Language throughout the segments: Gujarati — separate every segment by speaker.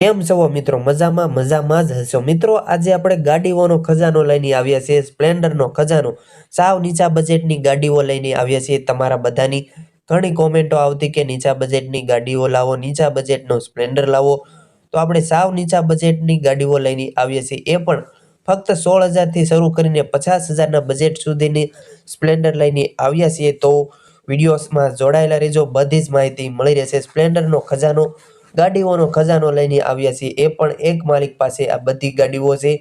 Speaker 1: કેમ છો મિત્રો? મજામાં મજામાં જ હશો. મિત્રો, આજે આપણે ગાડીઓનો ખજાનો લઈને આવ્યા છીએ, સ્પ્લેન્ડરનો ખજાનો. સાવ નીચા બજેટની ગાડીઓ લઈને આવ્યા છીએ તમારા બધાની. ઘણી કોમેન્ટો આવતી કે નીચા બજેટની ગાડીઓ લાવો, નીચા બજેટનો સ્પ્લેન્ડર લાવો. તો આપણે સાવ નીચા બજેટની ગાડીઓ લઈને આવ્યા છીએ. એ પણ ફક્ત સોળ હજારથી શરૂ કરીને પચાસ હજારના બજેટ સુધીની સ્પ્લેન્ડર લઈને આવ્યા છીએ. તો વિડીયોસમાં જોડાયેલા રહેજો. બધી જ માહિતી મળી રહેશે. સ્પ્લેન્ડરનો ખજાનો ગાડીઓનો ખજાનો લઈને આવ્યા છીએ. એ પણ એક માલિક પાસે આ બધી ગાડીઓ છે.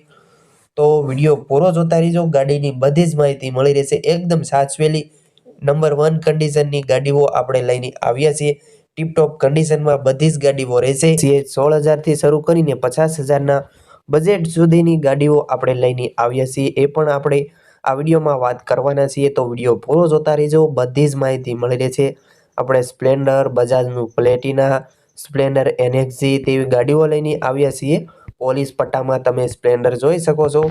Speaker 1: તો વીડિયો પૂરો જોતા રહીજો. ગાડીની બધી જ માહિતી મળી રહેશે. એકદમ સાચવેલી નંબર વન કન્ડિશનની ગાડીઓ આપણે લઈને આવ્યા છીએ. ટીપટોપ કન્ડિશનમાં બધી જ ગાડીઓ રહેશે. જે સોળ હજારથી શરૂ કરીને પચાસ હજારના બજેટ સુધીની ગાડીઓ આપણે લઈને આવ્યા છીએ. એ પણ આપણે આ વિડીયોમાં વાત કરવાના છીએ. તો વીડિયો પૂરો જોતા રહેજો. બધી જ માહિતી મળી રહેશે. આપણે સ્પ્લેન્ડર, બજાજનું પ્લેટિના સ્પ્લેન્ડર એનએક્સી તેવી ગાડીઓ લઈને આવ્યા છીએ. પોલીસ પટ્ટામાં તમે સ્પ્લેન્ડર જોઈ શકો છો.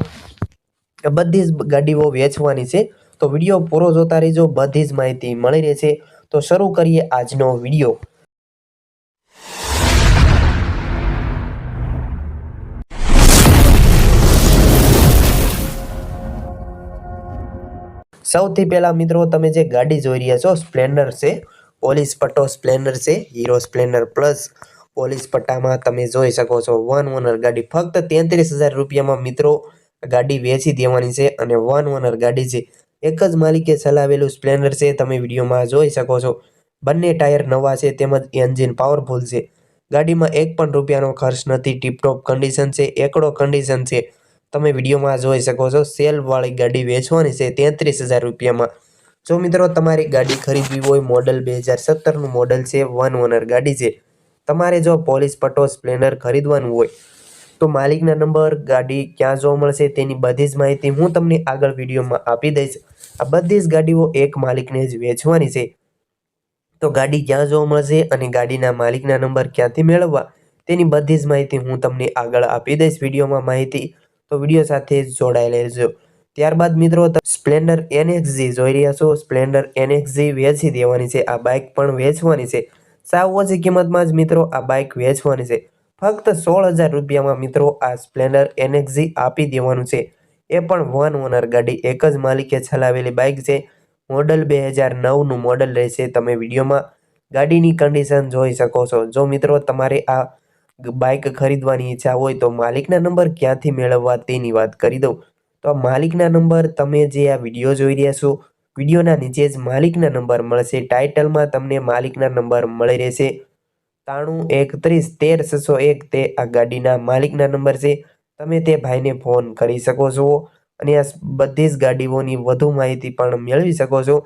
Speaker 1: બધી જ ગાડીઓ વેચવાની છે. તો વીડિયો પૂરો જોતા રહેજો. બધી જ માહિતી મળી રહેશે. તો શરૂ કરીએ આજનો વીડિયો. સૌથી પહેલા મિત્રો તમે જે ગાડી જોઈ રહ્યા છો, સ્પ્લેન્ડર છે. પોલીસ પટ્ટો સ્પ્લેન્ડર છે, હીરો સ્પ્લેન્ડર પ્લસ પોલીસ પટ્ટામાં તમે જોઈ શકો છો, વન ઓનર ગાડી. ફક્ત તેત્રીસ હજાર રૂપિયામાં મિત્રો ગાડી વેચી દેવાની છે અને વન ઓનર ગાડી છે. એક જ માલિકે ચલાવેલું સ્પ્લેન્ડર છે, તમે વિડીયોમાં જોઈ શકો છો. બંને ટાયર નવા છે, તેમજ એન્જિન પાવરફુલ છે. ગાડીમાં એક પણ રૂપિયાનો ખર્ચ નથી, ટીપટોપ કન્ડિશન છે, એકડો કન્ડિશન છે. તમે વિડીયોમાં જોઈ શકો છો, સેલવાળી ગાડી વેચવાની છે, તેત્રીસ હજાર રૂપિયામાં. જો મિત્રો તમારી ગાડી ખરીદવી હોય મોડલ બે હજાર સત્તરનું મોડલ છે વન ઓનર ગાડી છે. તમારે જો પોલીસ પટો સ્પ્લેન્ડર ખરીદવાનું હોય, તો માલિકના નંબર ગાડી ક્યાં જોવા મળશે તેની બધી જ માહિતી હું તમને આગળ વિડીયોમાં આપી દઈશ. આ બધી જ ગાડીઓ એક માલિકને જ વેચવાની છે. તો ગાડી ક્યાં જોવા મળશે અને ગાડીના માલિકના નંબર ક્યાંથી મેળવવા, તેની બધી જ માહિતી હું તમને આગળ આપી દઈશ વિડીયોમાં માહિતી. તો વીડિયો સાથે જોડાયેલા રહેજો. ત્યારબાદ મિત્રો સ્પ્લેન્ડર એનએક્સજી જોઈ રહ્યા છો. સ્પ્લેન્ડર એનએક્સજી વેચી દેવાની છે. આ બાઇક પણ વેચવાની છે. સાવ ઓછી કિંમતમાં જ મિત્રો, આ બાઇક વેચવાની છે. ફક્ત સોળ હજાર રૂપિયામાં મિત્રો, આ સ્પ્લેન્ડર એનએક્સજી આપી દેવાનું છે. એ પણ વન ઓનર ગાડી, એક જ માલિકે ચલાવેલી બાઇક છે. મોડલ બે હજાર નવનું મોડલ રહેશે. તમે વિડીયોમાં ગાડીની કન્ડિશન જોઈ શકો છો. જો મિત્રો, તમારે આ બાઇક ખરીદવાની ઈચ્છા હોય તો માલિકના નંબર ક્યાંથી મેળવવા તેની વાત કરી દઉં. તો આ માલિકના નંબર તમે જે આ વીડિયો જોઈ રહ્યા છો, વિડીયોના નીચે જ માલિકના નંબર મળશે. ટાઇટલમાં તમને માલિકના નંબર મળી રહેશે. ત્રાણું એકત્રીસ, તેર, છસો એક તે આ ગાડીના માલિકના નંબર છે. તમે તે ભાઈને ફોન કરી શકો છો અને આ બધી જ ગાડીઓની વધુ માહિતી પણ મેળવી શકો છો.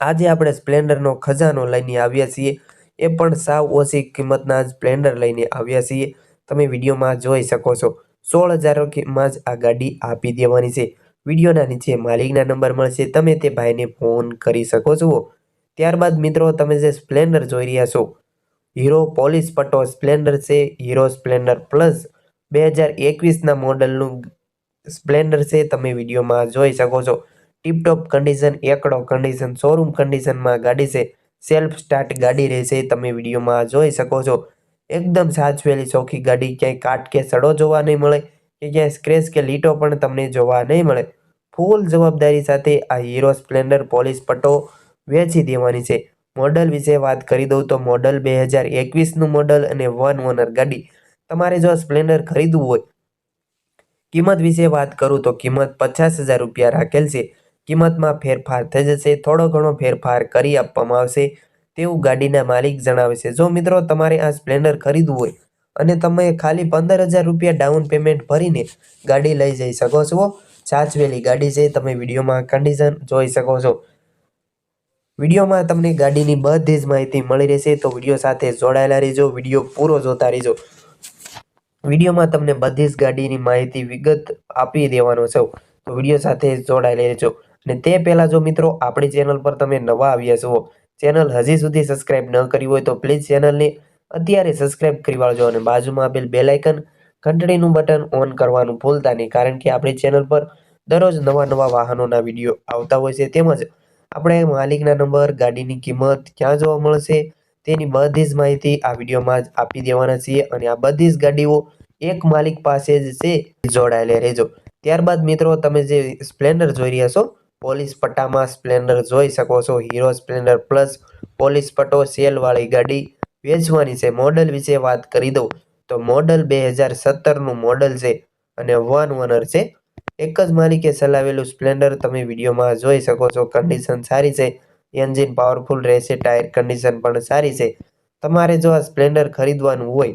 Speaker 1: આજે આપણે સ્પ્લેન્ડરનો ખજાનો લઈને આવ્યા છીએ. એ પણ સાવ ઓછી કિંમતના સ્પ્લેન્ડર લઈને આવ્યા છીએ. તમે વિડીયોમાં જોઈ શકો છો. સોળ હજારમાં જ આ ગાડી આપી દેવાની છે. વિડીયોના નીચે માલિકના નંબર મળશે. તમે તે ભાઈને ફોન કરી શકો છો. ત્યારબાદ મિત્રો, તમે જે સ્પ્લેન્ડર જોઈ રહ્યા છો, હીરો પોલીસ પટ્ટો સ્પ્લેન્ડર છે. હીરો સ્પ્લેન્ડર પ્લસ બે હજાર એકવીસના મોડલનું સ્પ્લેન્ડર છે. તમે વિડીયોમાં જોઈ શકો છો. ટીપટોપ કન્ડિશન એકડો કન્ડિશન શોરૂમ કન્ડિશનમાં ગાડી છે. સેલ્ફ સ્ટાર્ટ ગાડી રહેશે. તમે વિડીયોમાં જોઈ શકો છો. એકદમ સાચવેલી ચોખ્ખી ગાડી ક્યાંય કાટ કે સડો જોવા નહીં મળે કે ક્યાંય સ્ક્રેચ કે લીટો પણ તમને જોવા નહીં મળે. ફૂલ જવાબદારી સાથે આ હીરો સ્પ્લેન્ડર પોલીસ પટ્ટો વેચી દેવાની છે. મોડલ વિશે વાત કરી દઉં તો મોડલ બે હજાર એકવીસનું મોડલ અને વન ઓનર ગાડી. તમારે જો સ્પ્લેન્ડર ખરીદવું હોય, કિંમત વિશે વાત કરું તો કિંમત પચાસ હજાર રૂપિયા રાખેલ છે. કિંમતમાં ફેરફાર થઈ જશે, થોડો ઘણો ફેરફાર કરી આપવામાં આવશે. તેવું ગાડીના માલિક જણાવે છે. જો મિત્રો તમારે આ સ્પ્લેન્ડર ખરીદવું હોય અને તમે ખાલી પંદર હજાર રૂપિયા ડાઉન પેમેન્ટ ભરીને ગાડી લઈ જઈ શકો છો, સાચવેલી ગાડી છે, તમે વિડીયોમાં કન્ડિશન જોઈ શકો છો. વિડીયોમાં તમને ગાડીની બધી જ માહિતી મળી રહેશે, તો વીડિયો સાથે જોડાયેલા રહેજો, વીડિયો પૂરો જોતા રહેજો. વિડીયોમાં તમને બધી જ ગાડીની માહિતી વિગત આપી દેવાનો છે, તો વીડિયો સાથે જોડાયેલા રહેજો. અને તે પહેલાં જો મિત્રો, આપણી ચેનલ પર તમે નવા આવ્યા છો ચેનલ હજી સુધી સબસ્ક્રાઇબ ન કરી હોય તો પ્લીઝ ચેનલને અત્યારે સબસ્ક્રાઇબ કરી વાળજો અને બાજુમાં આપેલ બેલ આઇકન ઘંટડીનું બટન ઓન કરવાનું ભૂલતા નહીં, કારણ કે આપણી ચેનલ પર દરરોજ નવા નવા વાહનોના વીડિયો આવતા હોય છે. તેમજ આપણે માલિકના નંબર, ગાડીની કિંમત, ક્યાં જોવા મળશે તેની બધી જ માહિતી આ વિડીયોમાં જ આપી દેવાના છીએ અને આ બધી જ ગાડીઓ એક માલિક પાસે જ છે, જોડાયેલા રહેજો. ત્યારબાદ મિત્રો, તમે જે સ્પ્લેન્ડર જોઈ રહ્યા છો પોલીસ પટ્ટામાં સ્પ્લેન્ડર જોઈ શકો છો. હીરો સ્પ્લેન્ડર પ્લસ પોલીસ પટ્ટો સેલવાળી ગાડી વેચવાની છે. મોડલ વિશે વાત કરી દઉં તો મોડલ બે હજાર સત્તરનું મોડલ છે અને વન ઓનર છે. એક જ માલિકે ચલાવેલું સ્પ્લેન્ડર તમે વિડીયોમાં જોઈ શકો છો. કન્ડિશન સારી છે. એન્જિન પાવરફુલ રહેશે. ટાયર કન્ડિશન પણ સારી છે. તમારે જો આ સ્પ્લેન્ડર ખરીદવાનું હોય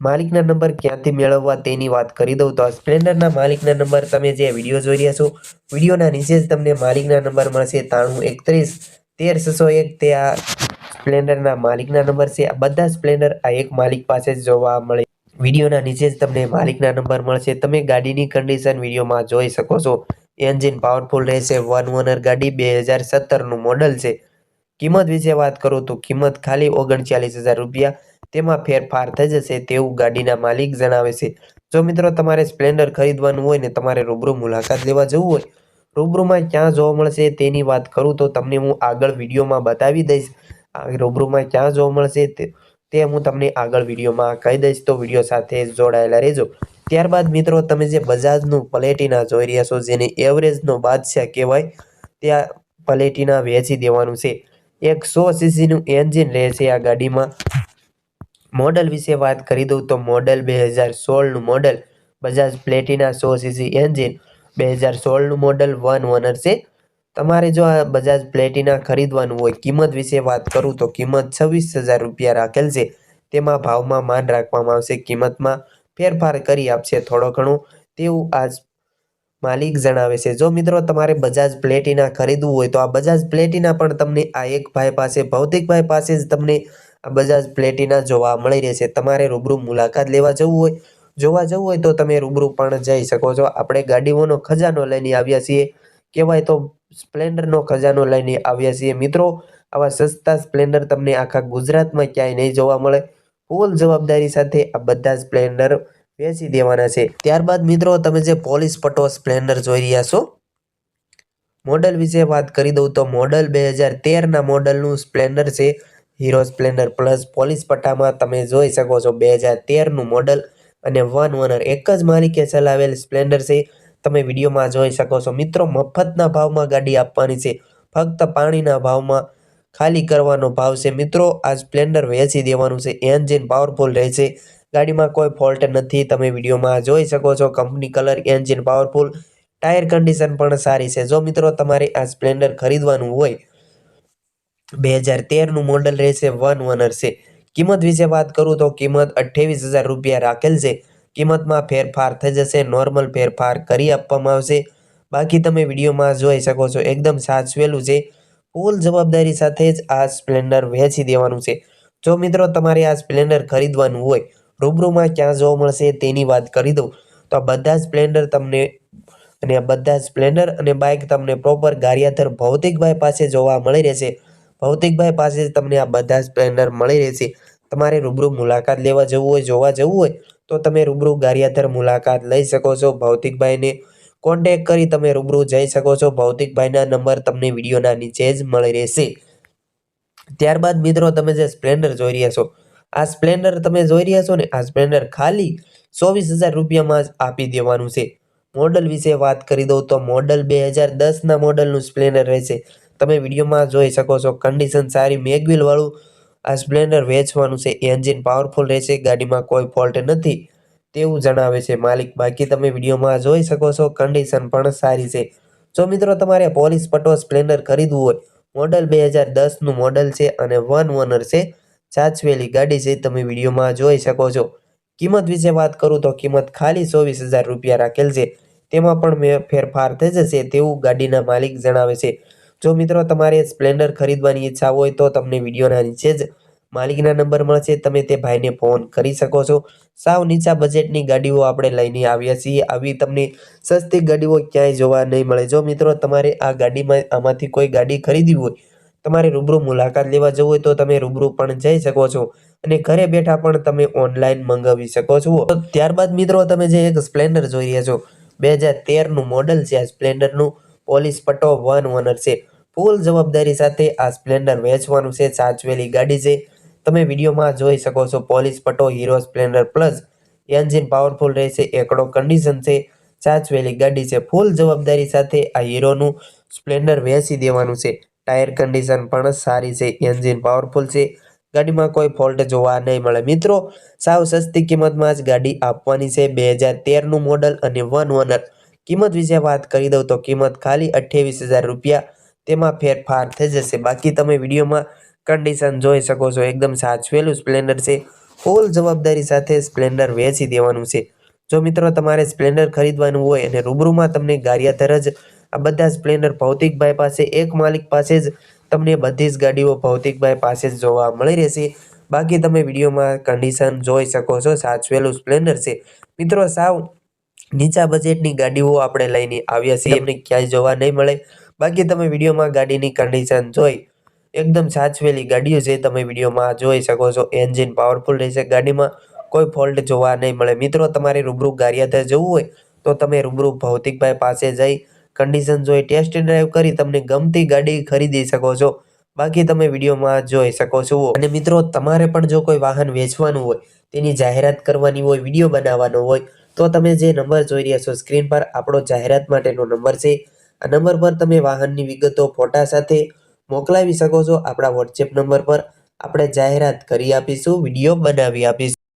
Speaker 1: માલિકના નંબર ક્યાંથી મેળવવા તેની વાત કરી દઉં તો સ્પ્લેન્ડરના માલિકના નંબર તમે જે વીડિયો જોઈ રહ્યા છો, વિડીયોના નીચે જ તમને માલિકના નંબર મળશે ત્રાણું એકત્રીસ, તેર છસો એક તે આ સ્પ્લેન્ડરના માલિકના નંબર છે. આ બધા સ્પ્લેન્ડર આ એક માલિક પાસે જ જોવા મળે. વિડીયોના નીચે જ તમને માલિકના નંબર મળશે. તમે ગાડીની કન્ડિશન વિડીયોમાં જોઈ શકો છો. એન્જિન પાવરફુલ રહેશે. વન ઓનર ગાડી બે હજાર સત્તરનું મોડલ છે. કિંમત વિશે વાત કરું તો કિંમત ખાલી ઓગણચાલીસ હજાર રૂપિયા તેમાં ફેરફાર થઈ જશે તેવું ગાડીના માલિક જણાવે છે. જો મિત્રો તમારે સ્પ્લેન્ડર ખરીદવાનું હોય ને તમારે રૂબરૂ મુલાકાત લેવા જવું હોય, રૂબરૂમાં ક્યાં જોવા મળશે તેની વાત કરું તો તમને હું આગળ વિડીયોમાં બતાવી દઈશ. રૂબરૂમાં ક્યાં જોવા મળશે તે હું તમને આગળ વિડીયોમાં કહી દઈશ. તો વીડિયો સાથે જોડાયેલા રહેજો. ત્યારબાદ મિત્રો તમે જે બજાજનું પલેટીના જોઈ રહ્યા છો, જેને એવરેજનો બાદશાહ કહેવાય, ત્યાં પલેટીના વેચી દેવાનું છે. એક સો સીસીનું એન્જિન રહે છે આ ગાડીમાં. મોડલ વિશે વાત કરી દઉં તો મોડલ બે હજાર સોળનું મોડલ બજાજ પ્લેટિના સો સીસી એન્જિન બે હજાર સોળનું મોડલ વન ઓનર છે. તમારે જો આ બજાજ પ્લેટિના ખરીદવાનું હોય, કિંમત વિશે વાત કરું તો કિંમત છવ્વીસ હજાર રૂપિયા રાખેલ છે. તેમાં ભાવમાં માન રાખવામાં આવશે, કિંમતમાં ફેરફાર કરી આપશે થોડો ઘણો. તેવું આજ માલિક જણાવે છે, જો મિત્રો તમારે બજાજ પ્લેટિના ખરીદવું હોય તો આ બજાજ પ્લેટિના પણ તમને આ એક ભાઈ પાસે ભૌતિકભાઈ પાસે જ તમને આ બજાજ પ્લેટિના જોવા મળી રહેશે. તમારે રૂબરૂ મુલાકાત લેવા જવું હોય, જોવા જવું હોય તો તમે રૂબરૂ પણ જઈ શકો છો. આપણે ગાડીઓનો ખજાનો લઈને આવ્યા છીએ. કહેવાય તો સ્પ્લેન્ડરનો ખજાનો લઈને આવ્યા છીએ. મિત્રો, આવા સસ્તા સ્પ્લેન્ડર તમને આખા ગુજરાતમાં ક્યાંય નહીં જોવા મળે. ફૂલ જવાબદારી સાથે આ બધા સ્પ્લેન્ડર વેચી દેવાના છે. ત્યારબાદ મિત્રો, તમે જે પોલીસ પટો સ્પ્લેન્ડર જોઈ રહ્યા છો, મોડલ વિશે વાત કરી દઉં તો મોડલ બે હજાર તેરના મોડલનું સ્પ્લેન્ડર છે. હીરો સ્પ્લેન્ડર પ્લસ પોલીસ પટ્ટામાં તમે જોઈ શકો છો બે હજાર તેરનું મોડલ અને વન ઓનર એક જ માલિકે ચલાવેલ સ્પ્લેન્ડર છે. તમે વિડીયોમાં જોઈ શકો છો, મિત્રો, મફતના ભાવમાં ગાડી આપવાની છે. ફક્ત પાણીના ભાવમાં ખાલી કરવાનો ભાવ છે. મિત્રો, આ સ્પ્લેન્ડર વેચી દેવાનું છે. એન્જિન પાવરફુલ રહેશે ગાડીમાં કોઈ ફોલ્ટ નથી. તમે વિડીયોમાં જોઈ શકો છો, company colour, engine powerful. Tyre condition પણ સારી છે. જો મિત્રો, તમારે આ સ્પ્લેન્ડર ખરીદવાનું હોય બે હજાર તેરનું મોડલ રહેશે, વન ઓનર છે. કિંમત વિશે વાત કરું તો કિંમત અઠ્ઠાવીસ હજાર રૂપિયા રાખેલ છે. કિંમતમાં ફેરફાર થઈ જશે, નોર્મલ ફેરફાર કરી આપવામાં આવશે. બાકી તમે વિડીયોમાં જોઈ શકો છો, એકદમ સાચવેલું છે. ફૂલ જવાબદારી સાથે જ આ સ્પ્લેન્ડર વેચી દેવાનું છે. જો મિત્રો તમારે આ સ્પ્લેન્ડર ખરીદવાનું હોય, રૂબરૂમાં ક્યાં જોવા મળશે તેની વાત કરી દઉં. તો આ બધા સ્પ્લેન્ડર તમને અને આ બધા સ્પ્લેન્ડર અને બાઇક તમને પ્રોપર ગારિયાધર ભૌતિકભાઈ પાસે જોવા મળી રહેશે. ભૌતિકભાઈ પાસે તમને આ બધા સ્પ્લેન્ડર મળી રહેશે. તમારે રૂબરૂ મુલાકાત લેવા જવું હોય, જોવા જવું હોય, તો તમે રૂબરૂ ગારિયાધર મુલાકાત લઈ શકો છો. ભૌતિકભાઈને કોન્ટેક કરી તમે રૂબરૂ જઈ શકો છો. ભૌતિકભાઈના નંબર તમને વિડીયોના નીચે જ મળી રહેશે. ત્યારબાદ મિત્રો, તમે જે સ્પ્લેન્ડર જોઈ રહ્યા છો, આ સ્પ્લેન્ડર તમે જોઈ રહ્યા છો ને, આ સ્પ્લેન્ડર ખાલી ચોવીસ હજાર રૂપિયામાં જ આપી દેવાનું છે. મોડલ વિશે વાત કરી દઉં તો મોડલ બે હજાર દસના મોડલનું સ્પ્લેન્ડર રહેશે. તમે વિડીયોમાં જોઈ શકો છો કન્ડિશન સારી મેગવિલવાળું આ સ્પ્લેન્ડર વેચવાનું છે એન્જિન પાવરફુલ રહેશે, ગાડીમાં કોઈ ફોલ્ટ નથી, તેવું જણાવે છે માલિક. બાકી તમે વિડીયોમાં જોઈ શકો છો કન્ડિશન પણ સારી છે. જો મિત્રો તમારે પોલીસ પટો સ્પ્લેન્ડર ખરીદવું હોય મોડલ બે હજાર દસનું મોડલ છે અને વન ઓનર છે સાચવેલી ગાડી છે, તમે વિડીયોમાં જોઈ શકો છો. કિંમત વિશે વાત કરું તો કિંમત ખાલી ચોવીસ હજાર રૂપિયા રાખેલ છે, તેમાં પણ ફેરફાર થઈ જશે તેવું ગાડીના માલિક જણાવે છે. જો મિત્રો તમારે સ્પ્લેન્ડર ખરીદવાની ઈચ્છા હોય તો તમને વિડીયોના નીચે જ માલિકના નંબર મળશે. તમે તે ભાઈને ફોન કરી શકો છો. સાવ નીચા બજેટની ગાડીઓ આપણે લઈને આવ્યા છીએ. આવી તમને સસ્તી ગાડીઓ ક્યાંય જોવા નહીં મળે. જો મિત્રો તમારે આ ગાડીમાં આમાંથી કોઈ ગાડી ખરીદવી હોય, તમારે રૂબરૂ મુલાકાત લેવા જવું હોય તો તમે રૂબરૂ પણ જઈ શકો છો અને ઘરે બેઠા પણ તમે ઓનલાઈન મંગાવી શકો છો. ત્યારબાદ મિત્રો તમે જે એક સ્પ્લેન્ડર જોઈ રહ્યા છો, બે હજાર તેરનું મોડલ છે આ સ્પ્લેન્ડરનું. પોલીસ પટો વન ઓનર છે. ફૂલ જવાબદારી સાથે આ સ્પ્લેન્ડર વેચવાનું છે, સાચવેલી ગાડી છે. તમે વિડીયોમાં જોઈ શકો છો, police પટો, Hero Splendor plus engine powerful રહેશે, એકડો કન્ડિશન છે, સાચવેલી ગાડી છે. ફૂલ જવાબદારી સાથે આ હીરોનું સ્પ્લેન્ડર વેચી દેવાનું છે. ટાયર કન્ડિશન પણ સારી છે, એન્જિન પાવરફુલ છે. ગાડીમાં કોઈ ફોલ્ટ જોવા નહીં મળે. મિત્રો, સાવ સસ્તી કિંમતમાં જ ગાડી આપવાની છે. બે હજાર તેરનું મોડલ અને વન ઓનર કિંમત વિશે વાત કરી દઉં તો કિંમત ખાલી અઠ્યાવીસ હજાર રૂપિયા તેમાં ફેરફાર થઈ જશે. બાકી તમે વિડીયોમાં કન્ડિશન જોઈ શકો છો. એકદમ સાચવેલું સ્પ્લેન્ડર છે. ફૂલ જવાબદારી સાથે સ્પ્લેન્ડર વેચી દેવાનું છે. જો મિત્રો તમારે સ્પ્લેન્ડર ખરીદવાનું હોય અને રૂબરૂમાં તમને ગારિયાધર જ આ બધા સ્પ્લેન્ડર ભૌતિકભાઈ પાસે એક માલિક પાસે જ તમને બધી જ ગાડીઓ ભૌતિકભાઈ પાસે જ જોવા મળી રહેશે. બાકી તમે વિડીયોમાં કન્ડિશન જોઈ શકો છો. સાચવેલું સ્પ્લેન્ડર છે. મિત્રો સાવ નીચા બજેટની ગાડીઓ આપણે લઈને આવ્યા છીએ. એમને ક્યાંય જોવા નહીં મળે. બાકી તમે વિડીયોમાં ગાડીની કન્ડિશન જોઈ, એકદમ સાચવેલી ગાડીઓ છે તમે વિડીયોમાં જોઈ શકો છો એન્જિન પાવરફુલ રહેશે. ગાડીમાં કોઈ ફોલ્ટ જોવા નહીં મળે. મિત્રો, તમારે રૂબરૂ ગારિયાધર જવું હોય, તો તમે રૂબરૂ ભૌતિકભાઈ પાસે જઈ કન્ડિશન જોઈ ટેસ્ટ ડ્રાઈવ કરી તમને ગમતી ગાડી ખરીદી શકો છો. બાકી તમે વિડીયોમાં જોઈ શકો છો. અને મિત્રો, તમારે પણ જો કોઈ વાહન વેચવાનું હોય, તેની જાહેરાત કરવાની હોય, વીડિયો બનાવવાનો હોય, તો તમે જે નંબર જોઈ રહ્યા છો, સ્ક્રીન પર આપણો જાહેરાત માટેનો નંબર છે આ નંબર પર તમે વાહનની વિગતો, ફોટા સાથે મોકલાવી શકો છો આપણા વોટ્સએપ નંબર પર. આપણે જાહેરાત કરી આપીશું, વીડિયો બનાવી આપીશું.